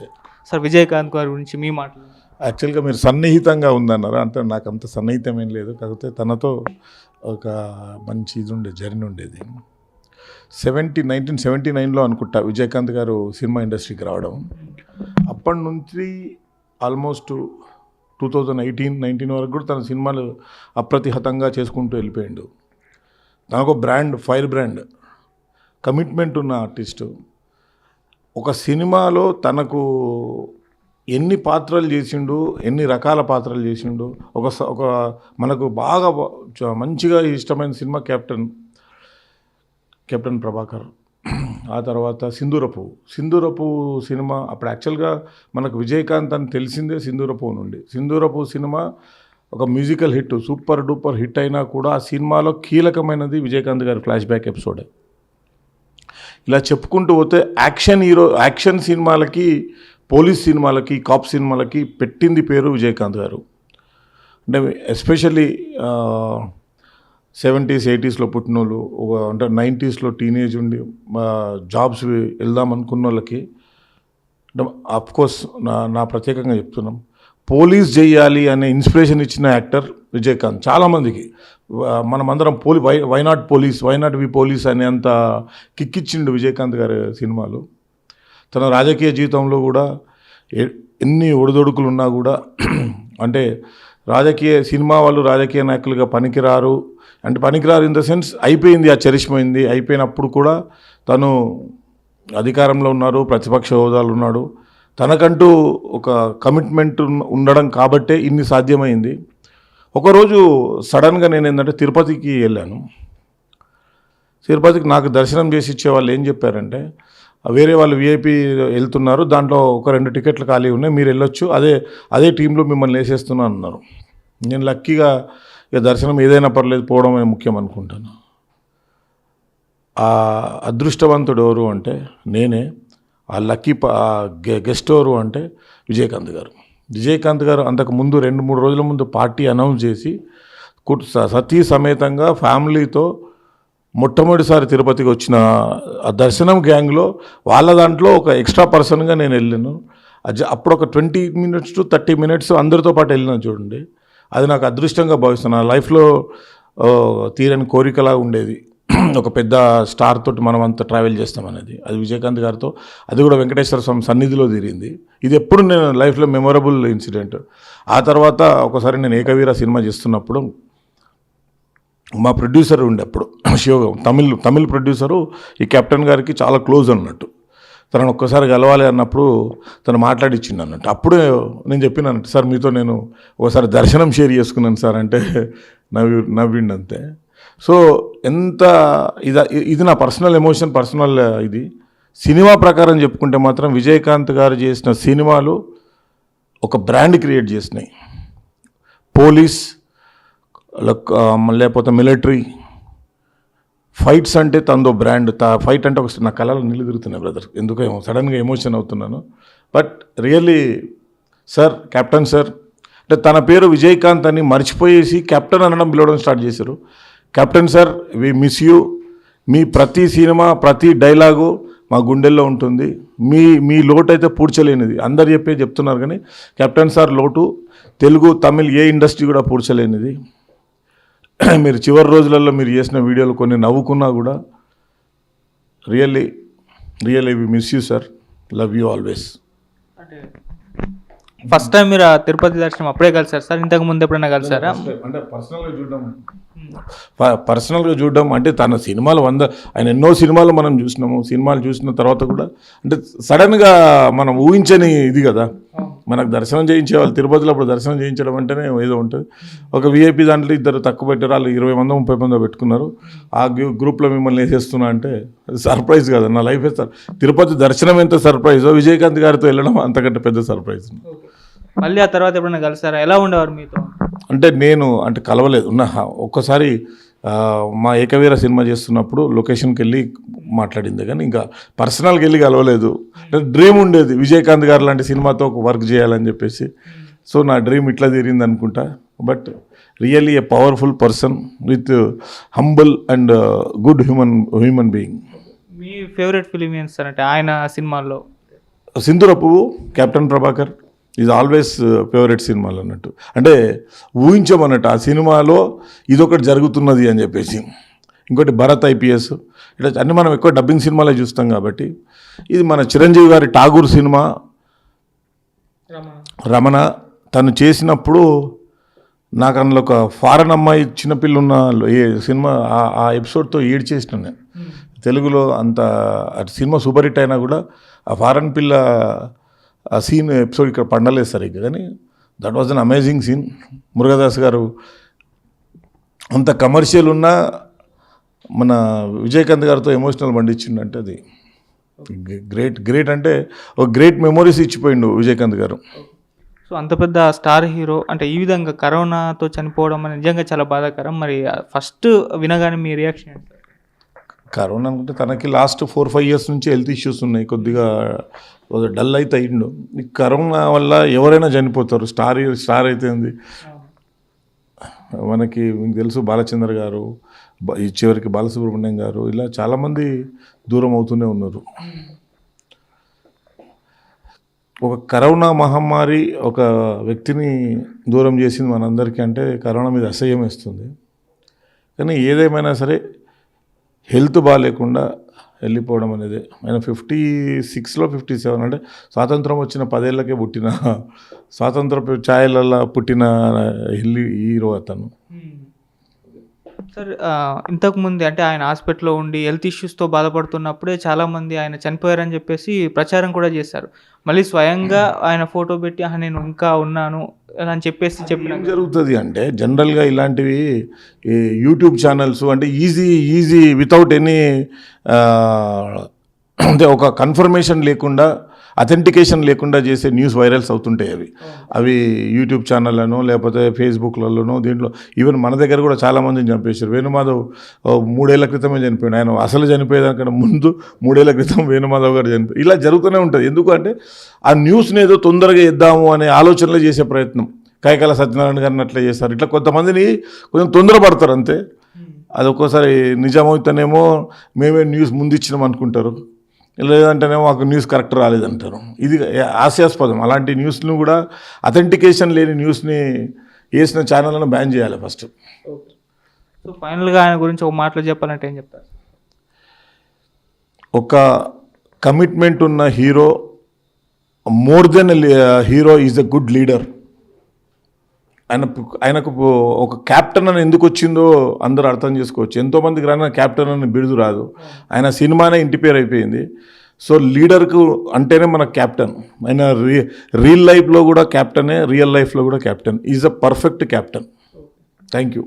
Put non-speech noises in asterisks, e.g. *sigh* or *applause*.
నమస్తే సార్ విజయకాంత్ గారి గురించి మీ మాటలు. యాక్చువల్గా మీరు సన్నిహితంగా ఉందన్నారు? అంటే నాకు అంత సన్నిహితం ఏం లేదు. కాకపోతే తనతో ఒక మంచి ఇది ఉండే జర్నీ ఉండేది. సెవెంటీ నైన్టీన్ సెవెంటీ నైన్లో అనుకుంటా విజయకాంత్ గారు సినిమా ఇండస్ట్రీకి రావడం. అప్పటి నుంచి almost two thousand eighteen nineteen వరకు కూడా తన సినిమాలు అప్రతిహతంగా చేసుకుంటూ వెళ్ళిపోయిండు. తనకు బ్రాండ్ ఫైర్ బ్రాండ్ కమిట్మెంట్ ఉన్న ఆర్టిస్టు. ఒక సినిమాలో తనకు ఎన్ని పాత్రలు చేసిండు ఎన్ని రకాల పాత్రలు చేసిండు ఒక ఒక మనకు బాగా చ- మంచిగా ఇష్టమైన సినిమా కెప్టెన్ కెప్టెన్ ప్రభాకర్. ఆ తర్వాత సింధూరపు. సింధూరపు సినిమా అప్పుడు యాక్చువల్గా మనకు విజయకాంత్ అని తెలిసిందే సింధూరపు నుండి. సింధూరపు సినిమా ఒక musical hit super duper hit అయినా కూడా ఆ సినిమాలో కీలకమైనది విజయకాంత్ గారి ఫ్లాష్ బ్యాక్ ఎపిసోడే. ఇలా చెప్పుకుంటూ పోతే యాక్షన్ హీరో యాక్షన్ సినిమాలకి పోలీస్ సినిమాలకి కాప్ సినిమాలకి పెట్టింది పేరు విజయకాంత్ గారు. అంటే ఎస్పెషల్లీ సెవెంటీస్ ఎయిటీస్లో పుట్టిన వాళ్ళు ఒక అంటే నైంటీస్లో టీనేజ్ ఉండి జాబ్స్ వెళ్దాం అనుకున్న వాళ్ళకి అంటే నా నా ప్రత్యేకంగా చెప్తున్నాం. పోలీస్ చేయాలి అనే ఇన్స్పిరేషన్ ఇచ్చిన యాక్టర్ విజయకాంత్ చాలామందికి మనమందరం police why why not police why not we police అనేంత కిక్కిచ్చిండు విజయకాంత్ గారి సినిమాలు. తన రాజకీయ జీవితంలో కూడా ఎన్ని ఒడిదొడుకులు ఉన్నా కూడా *clears throat* అంటే రాజకీయ సినిమా వాళ్ళు రాజకీయ నాయకులుగా పనికిరారు. అంటే పనికిరారు ఇన్ ద సెన్స్ అయిపోయింది ఆ చరిష్మైంది అయిపోయినప్పుడు కూడా తను అధికారంలో ఉన్నారు ప్రతిపక్ష హోదాలు ఉన్నాడు. తనకంటూ ఒక కమిట్మెంట్ ఉండడం కాబట్టే ఇన్ని సాధ్యమైంది. ఒకరోజు సడన్గా నేను ఏంటంటే తిరుపతికి వెళ్ళాను. తిరుపతికి నాకు దర్శనం చేసి ఇచ్చే వాళ్ళు ఏం చెప్పారంటే వేరే వాళ్ళు విఐపి వెళ్తున్నారు దాంట్లో ఒక రెండు టికెట్లు ఖాళీ ఉన్నాయి మీరు వెళ్ళొచ్చు అదే అదే టీంలో మిమ్మల్ని వేసేస్తున్నాను అన్నారు. నేను లక్కీగా ఇక దర్శనం ఏదైనా పర్లేదు పోవడమే ముఖ్యం అనుకుంటాను. ఆ అదృష్టవంతుడు ఎవరు అంటే నేనే ఆ లక్కీ గె- గెస్ట్ ఎవరు అంటే విజయకాంత్ గారు. విజయకాంత్ గారు అంతకు ముందు రెండు మూడు రోజుల ముందు పార్టీ అనౌన్స్ చేసి కుట్ సతీ సమేతంగా ఫ్యామిలీతో మొట్టమొదటిసారి తిరుపతికి వచ్చిన ఆ దర్శనం గ్యాంగ్లో వాళ్ళ దాంట్లో ఒక ఎక్స్ట్రా పర్సన్గా నేను వెళ్ళాను. అది అప్పుడు ఒక twenty minutes to thirty minutes అందరితో పాటు వెళ్ళినా చూడండి. అది నాకు అదృష్టంగా భావిస్తున్నాను నా లైఫ్లో తీరని కోరికలా ఉండేది. *clears throat* ఒక పెద్ద స్టార్ తోటి మనం అంతా ట్రావెల్ చేస్తామనేది. అది విజయకాంత్ గారితో అది కూడా వెంకటేశ్వర స్వామి సన్నిధిలో తీరింది. ఇది ఎప్పుడు నేను లైఫ్లో మెమొరబుల్ ఇన్సిడెంట్. ఆ తర్వాత ఒకసారి నేను ఏకవీర సినిమా చేస్తున్నప్పుడు మా ప్రొడ్యూసర్ ఉండే అప్పుడు *clears throat* శివ తమిళ్ తమిళ్ ప్రొడ్యూసరు ఈ కెప్టెన్ గారికి చాలా క్లోజ్ అన్నట్టు. తనను ఒక్కసారి కలవాలి అన్నప్పుడు తను మాట్లాడిచ్చిండు అన్నట్టు. అప్పుడే నేను చెప్పినానంటే సార్ మీతో నేను ఒకసారి దర్శనం షేర్ చేసుకున్నాను సార్ అంటే నవ్వి నవ్విండంతే సో ఎంత ఇది ఇది నా పర్సనల్ ఎమోషన్ పర్సనల్ ఇది. సినిమా ప్రకారం చెప్పుకుంటే మాత్రం విజయకాంత్ గారు చేసిన సినిమాలు ఒక బ్రాండ్ క్రియేట్ చేసినాయి. పోలీస్ లేకపోతే మిలిటరీ. ఫైట్స్ అంటే తనదో బ్రాండ్ తా ఫైట్ అంటే ఒక నా కళలు నిలుదిరుగుతున్నాయి బ్రదర్. ఎందుకేమో సడన్గా ఎమోషన్ అవుతున్నాను. But really sir captain sir అంటే తన పేరు విజయకాంత్ అని మర్చిపోయేసి కెప్టెన్ అనడం పిలవడం స్టార్ట్ చేశారు. Captain sir we miss you. మీ ప్రతి సినిమా ప్రతి డైలాగు మా గుండెల్లో ఉంటుంది. మీ మీ లోటు అయితే పూడ్చలేనిది. అందరు చెప్పే చెప్తున్నారు కానీ కెప్టెన్ సార్ లోటు. తెలుగు తమిళ్ ఏ ఇండస్ట్రీ కూడా పూడ్చలేనిది. *clears throat* మీరు చివరి రోజులలో మీరు చేసిన వీడియోలు కొన్ని నవ్వుకున్నా కూడా really really we miss you sir. Love you always. అంటే ఫస్ట్ టైం మీరు తిరుపతి దర్శనం అప్పుడే కలిసారు సార్? ఇంతకు ముందు ఎప్పుడైనా కలిసారా? అంటే పర్సనల్గా చూడడం పర్సనల్గా చూడడం అంటే తన సినిమాలు వంద ఆయన ఎన్నో సినిమాలు మనం చూసినాము. సినిమాలు చూసిన తర్వాత కూడా అంటే సడన్గా మనం ఊహించని ఇది కదా. మనకు దర్శనం చేయించే వాళ్ళు తిరుపతిలో అప్పుడు దర్శనం చేయించడం అంటేనే ఏదో ఉంటుంది. ఒక విఐపి దాంట్లో ఇద్దరు తక్కువ పెట్టారు. వాళ్ళు ఇరవై మందో ముప్పై మందో పెట్టుకున్నారు. ఆ గ్రూ- గ్రూప్లో మిమ్మల్ని వేసేస్తున్నా అంటే అది సర్ప్రైజ్ కదా. నా లైఫ్ సార్ తిరుపతి దర్శనం ఎంత సర్ప్రైజో విజయకాంత్ గారితో వెళ్ళడం అంతకంటే పెద్ద సర్ప్రైజ్ మళ్ళీ ఆ తర్వాత ఎప్పుడైనా కలిసారా? ఎలా ఉండేవారు మీతో? అంటే నేను అంటే కలవలేదు. నా ఒక్కసారి మా ఏకవీర సినిమా చేస్తున్నప్పుడు లొకేషన్కి వెళ్ళి మాట్లాడింది. కానీ ఇంకా పర్సనల్కి వెళ్ళి కలవలేదు డ్రీమ్ ఉండేది. విజయకాంత్ గారు లాంటి సినిమాతో ఒక వర్క్ చేయాలని చెప్పేసి. సో నా డ్రీమ్ ఇట్లా తీరింది అనుకుంటా. But really a powerful person with humble and good human human being. Me favourite film ఏంటి సార్? అంటే ఆయన సినిమాల్లో. సింధుర పువ్వు కెప్టెన్ ప్రభాకర్. ఇది ఆల్వేస్ ఫేవరెట్ సినిమాలు అన్నట్టు. అంటే ఊహించమన్నట్టు ఆ సినిమాలో ఇదొకటి జరుగుతున్నది అని చెప్పేసి. ఇంకోటి భరత్ ఐపీఎస్. ఇట్లా అన్ని మనం ఎక్కువ డబ్బింగ్ సినిమాలే చూస్తాం కాబట్టి. ఇది మన చిరంజీవి గారి ఠాగూర్ సినిమా. రమణ. తను చేసినప్పుడు నాకు అందులో ఒక ఫారెన్ అమ్మాయి చిన్నపిల్ల ఉన్న ఏ సినిమా ఆ- ఎపిసోడ్తో ఏడ్చేసిన నేను. తెలుగులో అంత సినిమా సూపర్ హిట్ అయినా కూడా ఆ ఫారెన్ పిల్ల ఆ సీన్ ఎపిసోడ్ ఇక్కడ పండలేదు సరిగ్గా కానీ that was an amazing scene Murugadoss గారు అంత కమర్షియల్ ఉన్నా మన విజయకాంత్ గారితో ఎమోషనల్ పండించిండంటే అది గ్రేట్ గ్రేట్ అంటే ఒక గ్రేట్ మెమొరీస్ ఇచ్చిపోయిండు విజయకాంత్ గారు. సో అంత పెద్ద స్టార్ హీరో అంటే ఈ విధంగా కరోనాతో చనిపోవడం అనేది నిజంగా చాలా బాధాకరం. మరి ఫస్ట్ వినగానే మీ రియాక్షన్ ఏంటి? కరోనా అనుకుంటే తనకి లాస్ట్ ఫోర్ ఫైవ్ ఇయర్స్ నుంచి హెల్త్ ఇష్యూస్ ఉన్నాయి. కొద్దిగా డల్ అయితే అయ్యిండు ఈ కరోనా వల్ల ఎవరైనా చనిపోతారు. స్టార్ స్టార్ అయితే ఉంది మనకి మీకు తెలుసు బాలచంద్ర గారు చివరికి బాలసుబ్రహ్మణ్యం గారు ఇలా చాలామంది దూరం అవుతూనే ఉన్నారు. ఒక కరోనా మహమ్మారి ఒక వ్యక్తిని దూరం చేసింది మనందరికీ అంటే కరోనా మీద అసహ్యం వేస్తుంది. కానీ ఏదేమైనా సరే హెల్త్ బాగాలేకుండా వెళ్ళిపోవడం అనేది ఆయన ఫిఫ్టీ సిక్స్లో ఫిఫ్టీ సెవెన్ అంటే స్వాతంత్రం వచ్చిన పదేళ్ళకే పుట్టిన స్వాతంత్ర ఛాయలలో పుట్టిన హిల్లీ హీరో అతను. సార్ ఆ, ఇంతకు ముందు అంటే ఆయన హాస్పిటల్లో ఉండి హెల్త్ ఇష్యూస్తో బాధపడుతున్నప్పుడే చాలామంది ఆయన చనిపోయారని చెప్పేసి ప్రచారం కూడా చేశారు. మళ్ళీ స్వయంగా ఆయన ఫోటో పెట్టి "ఆహా, నేను ఇంకా ఉన్నాను అని చెప్పేసి చెప్పిన ఏం జరుగుతుంది అంటే జనరల్గా ఇలాంటివి ఈ యూట్యూబ్ ఛానల్స్ అంటే ఈజీ ఈజీ వితౌట్ ఎనీ అంటే ఒక కన్ఫర్మేషన్ లేకుండా అథెంటికేషన్ లేకుండా చేసే న్యూస్ వైరల్స్ అవుతుంటాయి అవి. అవి యూట్యూబ్ ఛానళ్ళను లేకపోతే ఫేస్బుక్లలోనో దీంట్లో ఈవెన్ మన దగ్గర కూడా చాలామందిని చంపేశారు. వేణుమాధవ్ మూడేళ్ళ క్రితమే చనిపోయాడు ఆయన అసలు చనిపోయేదానికన్నా ముందు మూడేళ్ళ క్రితం వేణుమాధవ్ గారు చనిపోయి ఇలా జరుగుతూనే ఉంటుంది. ఎందుకంటే ఆ న్యూస్ని ఏదో తొందరగా ఇద్దాము అనే ఆలోచనలో చేసే ప్రయత్నం. కైకాల సత్యనారాయణ గారిని అట్లా చేస్తారు ఇట్లా కొంతమందిని కొంచెం తొందరపడతారు అంతే. అది ఒక్కోసారి నిజమవుతానేమో మేమే న్యూస్ ముందు ఇచ్చినాం అనుకుంటారు. లేదంటేనేమో మాకు న్యూస్ కరెక్ట్ రాలేదంటారు. ఇది హాస్యాస్పదం. అలాంటి న్యూస్ను కూడా అథెంటికేషన్ లేని న్యూస్ని వేసిన ఛానళ్ళను బ్యాన్ చేయాలి ఫస్ట్. సో ఫైనల్గా ఆయన గురించి ఒక మాటలో చెప్పాలంటే ఏం చెప్తారు? ఒక కమిట్మెంట్ ఉన్న hero more then hero is a good leader. ఆయన ఆయనకు ఒక క్యాప్టెన్ అని ఎందుకు వచ్చిందో అందరూ అర్థం చేసుకోవచ్చు. ఎంతోమందికి రాని క్యాప్టెన్ అని బిరుదు రాదు. ఆయన సినిమానే ఇంటి పేరు అయిపోయింది. సో లీడర్కు అంటేనే మన క్యాప్టెన్ ఆయన రీ రియల్ లైఫ్లో కూడా క్యాప్టెనే రియల్ లైఫ్లో కూడా captain is a perfect captain thank you